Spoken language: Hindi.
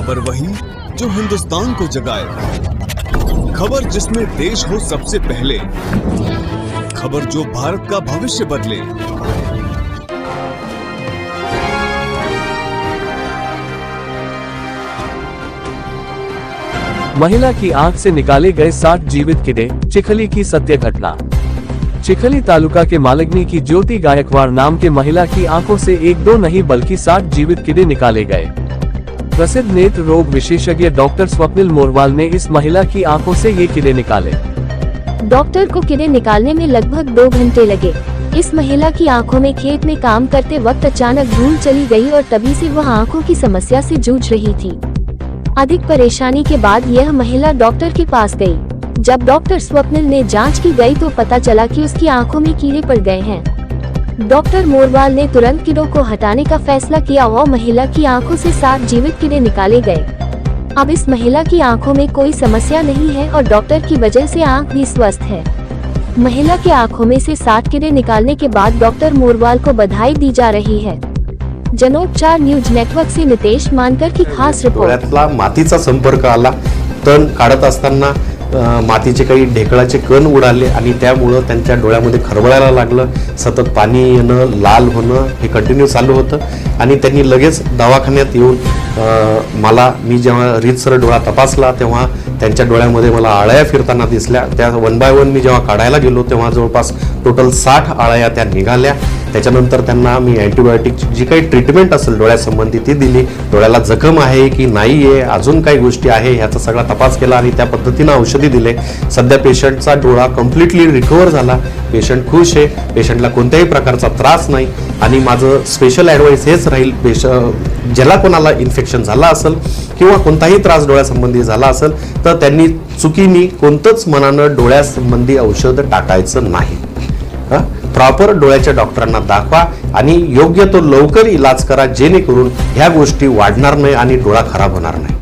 खबर वही जो हिंदुस्तान को जगाए। खबर जिसमें देश हो सबसे पहले। खबर जो भारत का भविष्य बदले। महिला की आँख से निकाले गए साठ जीवित किडे, चिखली की सत्य घटना। चिखली तालुका के मालगनी की ज्योति गायकवाड़ नाम के महिला की आँखों से एक दो नहीं बल्कि साठ जीवित किडे निकाले गए। प्रसिद्ध नेत्र रोग विशेषज्ञ डॉक्टर स्वप्निल मोरवाल ने इस महिला की आँखों से ये कीड़े निकाले। डॉक्टर को कीड़े निकालने में लगभग दो घंटे लगे। इस महिला की आँखों में खेत में काम करते वक्त अचानक धूल चली गई और तभी से वह आँखों की समस्या से जूझ रही थी। अधिक परेशानी के बाद यह महिला डॉक्टर के पास गई। जब डॉक्टर स्वप्निल ने जाँच की गई तो पता चला कि उसकी आँखों में कीड़े पड़ गए हैं। डॉक्टर मोरवाल ने तुरंत कीड़ों को हटाने का फैसला किया और महिला की आँखों से सात जीवित कीड़े निकाले गए। अब इस महिला की आँखों में कोई समस्या नहीं है और डॉक्टर की वजह से आँख भी स्वस्थ है। महिला के आँखों में से सात कीड़े निकालने के बाद डॉक्टर मोरवाल को बधाई दी जा रही है। जनोपचार न्यूज़ नेटवर्क से नितेश मानकर की खास रिपोर्ट मातीचा संपर्क आला असताना अं, मातीचे काही ढेकळाचे कण उडाले आणि त्यामुळं त्यांच्या डोळ्यामध्ये खरबळायला लागलं. सतत पाणी येणं लाल होणं हे कंटिन्यू चालू होतं. आणि त्यांनी लगेच दवाखान्यात येऊन मला मी जेव्हा रीतसर डोळा तपासला तेव्हा त्यांच्या डोळ्यामध्ये मला आळ्या फिरताना दिसल्या. त्या वन बाय वन मी जेव्हा काढायला गेलो तेव्हा जवळपास टोटल साठ आळ्या त्या निघाल्या. त्याच्यानंतर त्यांना मी अँटीबायोटिकची जी काही ट्रीटमेंट असेल डोळ्यासंबंधी ती दिली. डोळ्याला जखम आहे की नाही आहे अजून काही गोष्टी आहे ह्याचा सगळा तपास केला आणि त्या पद्धतीनं औषधी दिले. सध्या पेशंटचा डोळा कम्प्लिटली रिकवर झाला. पेशंट खुश आहे. पेशंटला कोणत्याही प्रकारचा त्रास नाही. आणि माझं स्पेशल ॲडवाईस हेच राहील पेश ज्याला कोणाला इन्फेक्शन झाला असेल किंवा कोणताही त्रास डोळ्यासंबंधी झाला असेल तर त्यांनी चुकीनी कोणतंच मनानं डोळ्यासंबंधी औषध टाकायचं नाही. हां? प्रॉपर डोळ्याच्या डॉक्टरांना दाखवा आणि योग्य तो लवकर इलाज करा जेणेकरून ह्या गोष्टी वाढणार नाही आणि डोळा खराब होणार नाही.